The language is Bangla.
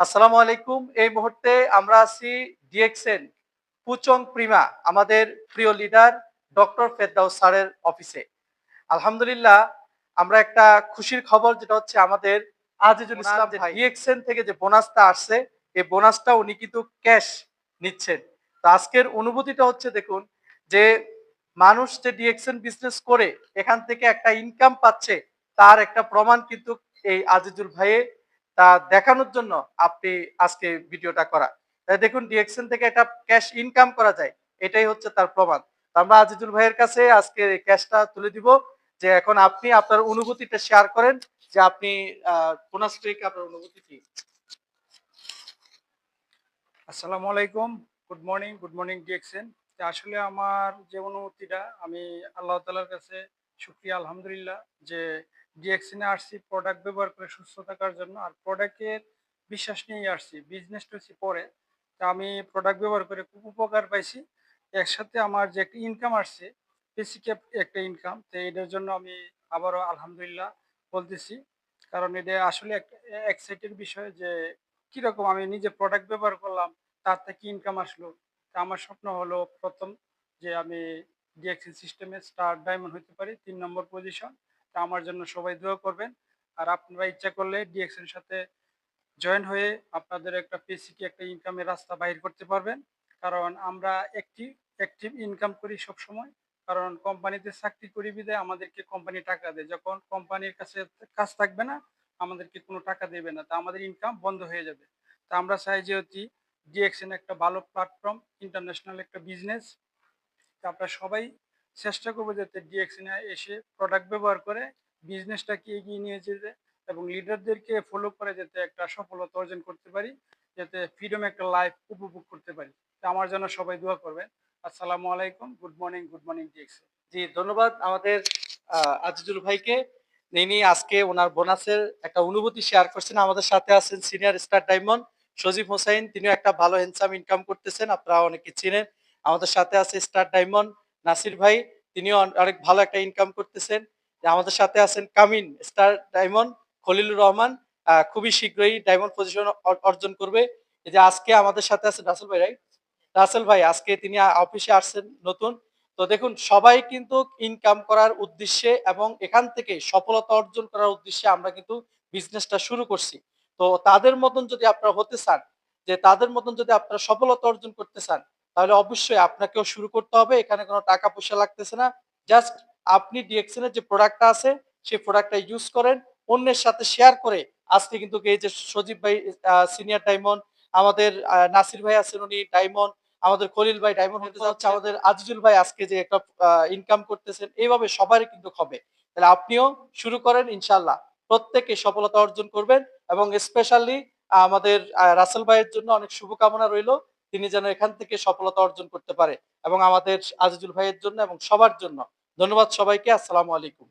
আসসালামু আলাইকুম। এই মুহূর্তে আমরা আছি ডিএক্সএন পুচং প্রিমা আমাদের প্রিয় লিডার ডক্টর ফেরদাউস স্যারের অফিসে আলহামদুলিল্লাহ আমরা একটা খুশির খবর যেটা হচ্ছে আমাদের আজিজুল ইসলাম ডিএক্সএন থেকে যে বোনাসটা আসছে এই বোনাসটা উনি কিন্তু ক্যাশ নিচ্ছেন। তো আজকের অনুভূতিটা হচ্ছে দেখুন যে মানুষ যে ডিএক্সএন বিজনেস করে এখান থেকে একটা ইনকাম পাচ্ছে তার একটা প্রমাণ কিন্তু এই আজিজুল ভাইয়ে তা দেখানোর জন্য আপনি আজকে ভিডিওটা করা। দেখুন ডিএক্সএন থেকে একটা ক্যাশ ইনকাম করা যায়, এটাই হচ্ছে তার প্রমাণ। আমরা আজিজুল ভাইয়ের কাছে আজকে ক্যাশটা তুলে দিব যে এখন আপনি আপনার অনুভূতিটা শেয়ার করেন যে আপনি আপনার অনুভূতি কি। আসসালামু আলাইকুম good morning good morning DXN আসলে আমার যে অনুভূতিটা, আমি আল্লাহ তালার কাছে শুক্রিয়া, আলহামদুলিল্লাহ, যে ডিএক্সিনে আসছি প্রোডাক্ট ব্যবহার করে সুস্থ থাকার জন্য, আর প্রোডাক্টের বিশ্বাস নিয়েই আসছি বিজনেসটা হচ্ছে পরে। তা আমি প্রোডাক্ট ব্যবহার করে খুব উপকার পাইছি। একসাথে আমার যে একটা ইনকাম আসছে বেসিক একটা ইনকাম তো এটার জন্য আমি আবারও আলহামদুলিল্লাহ বলতেছি। কারণ এটা আসলে একটা এক্সাইটেড বিষয় যে, কীরকম আমি নিজে প্রোডাক্ট ব্যবহার করলাম, তার থেকে ইনকাম আসলো। তা আমার স্বপ্ন হলো প্রথম যে আমি ডিএক্সি সিস্টেমে স্টার ডায়মন্ড হতে পারি, তিন নম্বর পজিশন তা আমার জন্য সবাই দোয়া করবেন। আর আপনারা ইচ্ছা করলে ডিএক্সের সাথে জয়েন হয়ে আপনাদের একটা বেসিক একটা ইনকামের রাস্তা বাইর করতে পারবেন। কারণ আমরা একটি অ্যাক্টিভ ইনকাম করি সব সময় কারণ কোম্পানিতে চাকরি করি বিদায় আমাদেরকে কোম্পানি টাকা দেয়। যখন কোম্পানির কাছে কাজ থাকবে না, আমাদেরকে কোনো টাকা দেবে না। তা আমাদের ইনকাম বন্ধ হয়ে যাবে। তা আমরা চাই যেহেতু ডিএক্সএন একটা ভালো প্ল্যাটফর্ম ইন্টারন্যাশনাল একটা বিজনেস তা আমরা সবাই চেষ্টা করব যাতে ডিএক্সএনে এসে প্রোডাক্ট ব্যবহার করে বিজনেসটাকে এগিয়ে নিয়ে যেতে এবং লিডারদেরকে ফলো করে যাতে একটা সফলতা অর্জন করতে পারি, যাতে ফ্রিডম একটা লাইফ উপভোগ করতে পারি। আমার জন্য সবাই দোয়া করবেন। আসসালামু আলাইকুম good morning good morning DXN জি, ধন্যবাদ আমাদের আজিজুল ভাইকে। ইনি আজকে ওনার বোনাসের একটা অনুভূতি শেয়ার করছেন। আমাদের সাথে আছেন senior star diamond Sajib Hossain তিনিও একটা ভালো হ্যান্ডসাম ইনকাম করতেছেন, আপনারা অনেকে চিনেন। আমাদের সাথে আছে স্টার ডায়মন্ড নাসির ভাই অন- অনেক ভালো একটা ইনকাম করতেছেন। আমাদের সাথে আছেন coming star diamond Khalilur Rahman. খুবই শীঘ্রই ডায়মন্ড পজিশন অর্জন করবে। এই যে আজকে আমাদের সাথে আছেন রাসেল ভাই রাইট রাসেল ভাই, আজকে তিনি অফিসে আসছেন নতুন। তো দেখুন, সবাই কিন্তু ইনকাম করার উদ্দেশ্যে এবং এখান থেকে সফলতা অর্জন করার উদ্দেশ্যে আমরা কিন্তু বিজনেসটা শুরু করছি। তো তাদের মতন যদি আপনারা হতে চান, যে তাদের মতন যদি আপনারা সফলতা অর্জন করতে চান তাহলে অবশ্যই আপনাকেও শুরু করতে হবে। এখানে কোনো টাকা পয়সা লাগতেছে না। জাস্ট আপনি ডিএক্সএন এর যে প্রোডাক্টটা আছে সেই প্রোডাক্টটা ইউজ করেন। অন্যের সাথে শেয়ার করে। আজকে কিন্তু এই যে সজীব ভাই সিনিয়র ডায়মন্ড আমাদের নাসির ভাই আছেন উনি ডায়মন্ড আমাদের খলিল ভাই ডায়মন্ড হতে যাচ্ছে আমাদের আজিজুল ভাই আজকে যে একটা ইনকাম করতেছেন এইভাবে সবারই কিন্তু হবে। তাহলে আপনিও শুরু করেন ইনশাল্লাহ প্রত্যেকে সফলতা অর্জন করবেন এবং স্পেশালি আমাদের রাসেল ভাইয়ের জন্য অনেক শুভকামনা রইল। তিনি যেন এখান থেকে সফলতা অর্জন করতে পারে এবং আমাদের আজিজুল ভাইয়ের জন্য এবং সবার জন্য। ধন্যবাদ সবাইকে, আসসালামু আলাইকুম।